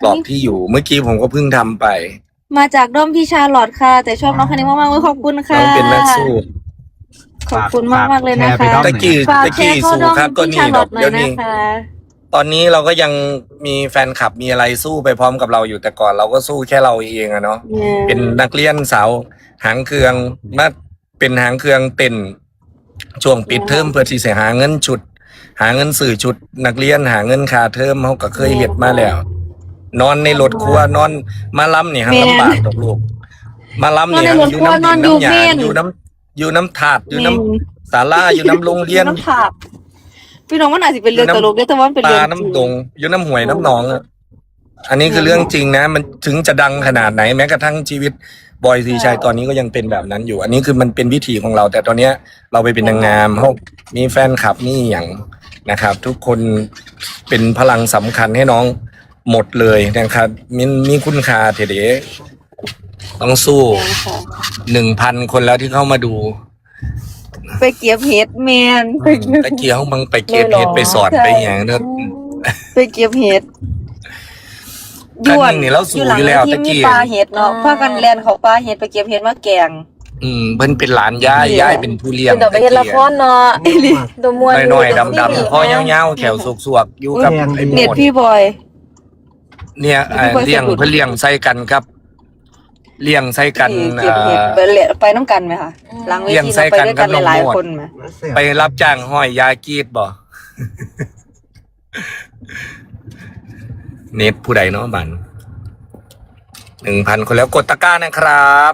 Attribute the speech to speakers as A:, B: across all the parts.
A: กรอกที่อยู่เมื่อกี้ผมก็เพิ่งทำไป
B: มาจากด้อมพี่ชาลอตค่ะ แต่ชอบน้องคันนี้มากๆเลยขอบคุณค่ะ
A: น้องเป็นนักสู้
B: ขอบคุณมากมากๆเลยนะ
C: ฝากแชร์ไป
B: คะ
C: ด้อม
A: ตะกี้
B: ฝาก
A: ตะ
B: แช
A: กี้
B: ร์เข้า
A: สู้
B: ด้อม
A: ครับก็
B: พี่
A: นี่
B: ชาล
A: ด
B: อ
A: อ
B: ต
A: ก
B: หน่อ
A: เดี๋
B: ย
A: ยว
B: นะ
A: นี้
B: คะ
A: ตอนนี้เราก็ยังมีแฟนคลับมีอะไรสู้ไปพร้อมกับเราอยู่แต่ก่อนเราก็สู้แค่เราเองอะเนาะ
B: เนี่ย
A: เป็นนักเรียนสาวหางเครืองมาเป็นหางเครืองเต้นช่วงปิดเทอมเพื่อที่จะหาเงินชุด หาเงินสื่อชุด นักเรียนหาเงินค่าเทอมเขาก็เคยเฮ็ดมาแล้ว นอนในรถครัวนอนมาล้ำนี่ฮะลำบากตกลูกมาล้ำนี่ฮะอยู่น้ำดินน้ำหยาอยู่น้ำอยู่น้ำถาดอยู่น้ำศาลาอยู่น้ำโรงเรียน
B: น้ำผักพี่น้องมันอาจจะเป็นเรื่องตลกด้วยแต่ว่ามันเป็น
A: ป
B: เรื่
A: ลา
B: องจริ
A: น้ำดงอยู่น้ำห่วยน้ำหนองอะอันนี้คือเรื่องจริงนะ มันถึงจะดังขนาดไหนแม้กระทั่งชีวิตบอยสีชัยตอนนี้ก็ยังเป็นแบบนั้นอยู่ อันนี้คือมันเป็นวิถีของเรา แต่ตอนเนี้ยเราไปเป็นนางงามเขามีแฟนคลับนี่อย่างนะครับ ทุกคนเป็นพลังสำคัญให้น้อง หมดเลยนะครับมีมีคุณค่าเถเดต้องสู้
B: ค่ะ
A: หนึ่งพันคนแล้วที่เข้ามาดู
B: ไปเก็บเห็ดแมนไปเก็บ
A: ตะเกียงมึงไปเก็บเพชรไปสอดไปอย่างเนอะ
B: ไปเก็บเห็ด
A: อันนี้นี่เราสู้อยู่แล้ว
B: ที่
A: ตะกี้
B: มีปลาเห็ดเนาะพากันแลนเขาปลาเห็ดไปเก็บเห็ดมาแกง
A: อืมเพิ่นเป็นหลานย่ายย่ายเป็นผู้เลี้ยง
D: เป็นดอกไปเฮ็ดละครเนาะดมวน
A: น้อยๆดำๆคอยาวๆแขวสวกๆอยู่กับไอ้หม
B: เน็ต
A: ด
B: พี่บอย
A: เนี่ยเอ่อ
B: พี่บอย
A: เลี้ยง
B: สะดุด
A: เพิ่นเลี้ยงใส่กันครับ เลี้ยงใส่กัน
B: เก็บเห็ด
A: เอ่อ
B: ไปเละไปน้ำกันไหมคะหลังเว
A: เลี้ยง
B: ที
A: ไส้
B: เราไป
A: กัน
B: ด้วยกัน
A: กับน้อง
B: หลาย
A: โมด
B: ๆคนไหม
A: ไปรับจ้างห้อยยากีดบ่ เน็ตผู้ใดเนาะบันหนึ่งพันคนแล้วกดตะกร้านะครับ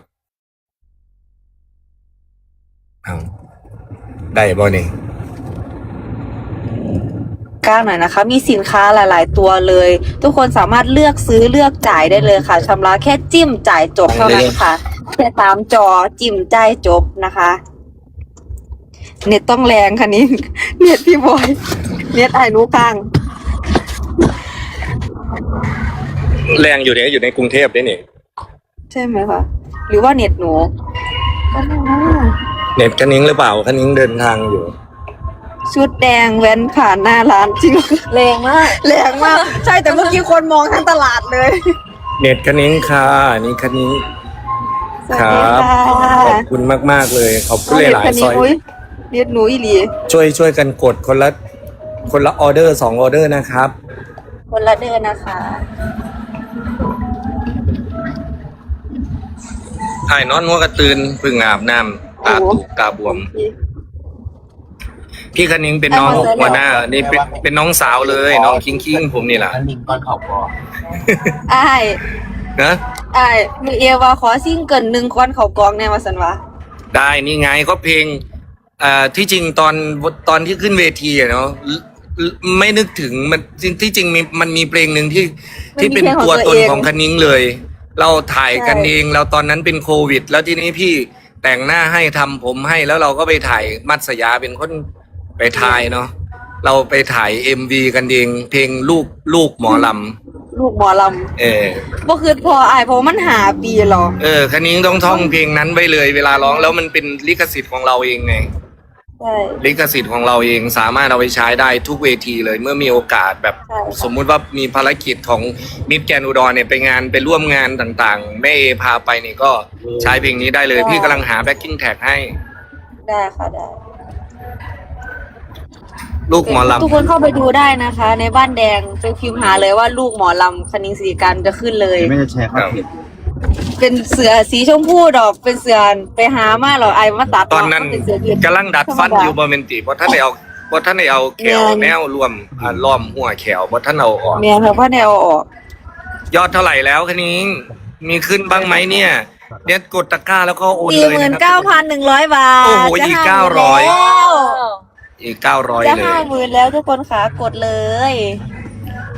A: เอาได้บ่นี่
B: กล้าหน่อยนะคะ มีสินค้าหลาย ๆ ตัวเลย ทุกคนสามารถเลือกซื้อเลือกจ่ายได้เลยค่ะชำระแค่จิ้มจ่ายจบเท่านั้นค่ะแค่ตามจอจิ้มจ่ายจบนะคะ เน็ตต้องแรงค่ะนี้เน็ตพี่บอย เน็ตไอ้หนูข้าง
A: แรงอยู่เนี่ยอยู่ในกรุงเทพได้นี่
B: ใช่ไหมคะหรือว่าเน็ตหนูก็ไม่รู้
A: เน็ตคันนิ้งหรือเปล่าคันนิ้งเดินทางอยู่
B: ชุดแดงแว้นผ่านหน้าร้านจริง
D: แรงมาก
B: แรงมาก ใช่แต่เมื่อกี้คนมองทั้งตลาดเลย
A: เน็ตคันนิ้งค่ะนี่คันนิ้ง
B: สวัสดีค่ะ
A: ขอบคุณมาก ๆ เลยขอบคุณ
B: เน็ต
A: หลาย
B: คัน
A: ๆซ
B: นี้
A: อย
B: อุ้ยเน็ตหนูอีหลี
A: ช่วยช่วยกันกดคนละคนละออเดอร์สองออเดอร์นะครับ
B: คนละเดือนนะคะ
A: ไอ้นอนหัวกระตือนพึ่งอาบน้ำตาตุกตาบวม พี่ คันนิ้งเป็นน้องหัวหน้า นี่เป็นเป็นน้องสาวเลย น้องคิงคิงผมนี่แหละ
C: อันหนึ่งก้อนขอบคอ
B: อ้าย
A: นะ
B: อ้ายมือเอวาขอซิ่งเกินหนึ่งก้อนเขากองแน่มาสันวะ
A: ได้นี่ไงก็เพลงอ่าที่จริงตอนตอนที่ขึ้นเวทีอะเนาะไม่นึกถึงมันที่จริงมีมันมีเพลงหนึ่งที่ที่เป็นตัวตนของคันนิ้งเลย เราถ่ายกันเองเราตอนนั้นเป็นโควิด แล้วทีนี้พี่แต่งหน้าให้ทำผมให้แล้วเราก็ไปถ่ายมัตสยาเป็นคน ไปถ่ายเนาะเราไปถ่ายเอ็มวีกันเองเพลงลูกลูกหมอล
B: ลูกหมอลำ
A: เออำ
B: บ่คือพออ้ายเพราะมันหาปีหรอ
A: เออคันนิ้งต้องท่องเพลงนั้นไว้เลยเวลาร้องแล้วมันเป็นลิขสิทธิ์ของเราเองไง
B: ใช่
A: ลิขสิทธิ์ของเราเองสามารถเอาไปใช้ได้ทุกเวทีเลยเมื่อมีโอกาสแบบ
B: ใช่ค่ะ
A: สมมุติว่ามีภารกิจของมิตรแกนอุดรเนี่ยไปงานไปร่วมงานต่างๆ แม่เอพาไปนี่ก็ใช้เพลงนี้ได้เลย พี่กำลังหาแบ็กกิ้งแท็กให้
B: ได้ค่ะได้
A: ลูกหมอล
B: ทุกคนเข้าไปดูได้นะคะ ในบ้านแดงไปพิมพ์หาเลยว่าลูกหมอลำคณิงศรีการจะขึ้นเลย
C: ไม่จะแชร์เข้าเพจ
B: เป็นเสือสีชมพูดอกเป็นเสือไปหามาเหรอไอ้มาตัดำ
A: ตอนนั้น
B: เป็นเสือยืด
A: กำลังดัดฟันอยู่บนเมนติเพราะท่านได้เอาเพราะท่านได้เอาแขว
B: แม่น
A: แนวรวมอ่าล้อมหัวแขวเพราะท่านเอาออก
B: เมียเธอพ่อแนวเอาออก
A: ยอดเท่าไหร่แล้วคันนี้มีขึ้นบ้างไหมเนี่ยเดี๋ยวกดตะกร้าแล้วก็โอน
B: สี่
A: เลย
B: หมื่น
A: นะค
B: เก้า
A: รับ
B: พันหนึ่งร้อยบาท
A: โอ้โห
B: จะ
A: อีก
B: 50,000
A: เก้าร้อย
B: แล้ว
A: อีกเก้าร้อย
B: จะ
A: เลย
B: ห้าหมื่นแล้วทุกคนค่ะกดเลย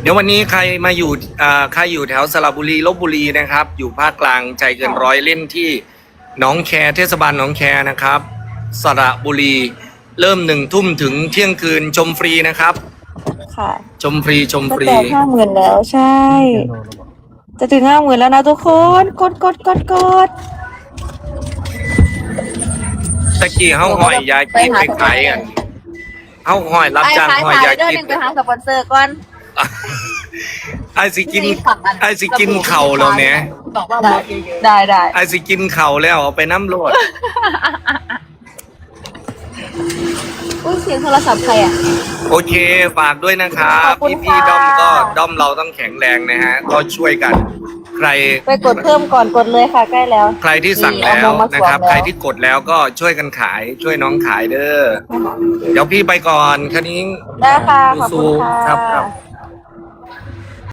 A: เดี๋ยววันนี้ใครมาอยู่อ่าใครอยู่แถวสระบุรีลบบุรีนะครับ อยู่ภาคกลางใจเกินร้อยเล่นที่หนองแคเทศบาลหนองแคนะครับ สระบุรีเริ่มหนึ่งทุ่มถึงเที่ยงคืนชมฟรีนะครับ
B: ค่ะ
A: ชมฟรีชม
B: จะ
A: ฟรี
B: แตะห้าหมื่นแล้วใช่ จะถึงห้าหมื่นแล้วนะทุกคนกดกดกดกด
A: ตะกี้เฮาหอยยากีไปขายกัน เฮาหอยรับจ้างหอยยากี
B: ไปหสปอนเซอร์ก่อน
A: ไอสิกินไอสิกินเข่าแล้วแหม
B: ได้ได้ได้
A: ไอสิกินเข่าแล้วเอาไปน้ำโลด
B: อุ้ยเสียงโทรศัพท์ใครอะ
A: โอเค ฝากด้วยนะครับ
B: ขอบคุณ
A: พี่พี่
B: ค่ะ
A: ด้อมก็ด้อมเราต้องแข็งแรงนะฮะ ก็ช่วยกัน ใคร
B: ไปกดเพิ่มก่อนกดเลยค่ะใกล้แล้ว
A: ใครที่สั่ง
B: นี่
A: แล้
B: เอา
A: ว
B: มาสวม
A: นะครับ
B: แล้ว
A: ใครที่กดแล้วก็ช่วยกันขายช่วยน้องขายเด้อเดี๋ยวพี่ไปก่อนคันนี้
B: ได้ค่ะขอบคุณ
A: สู้
B: ค่ะ
A: ครับครับ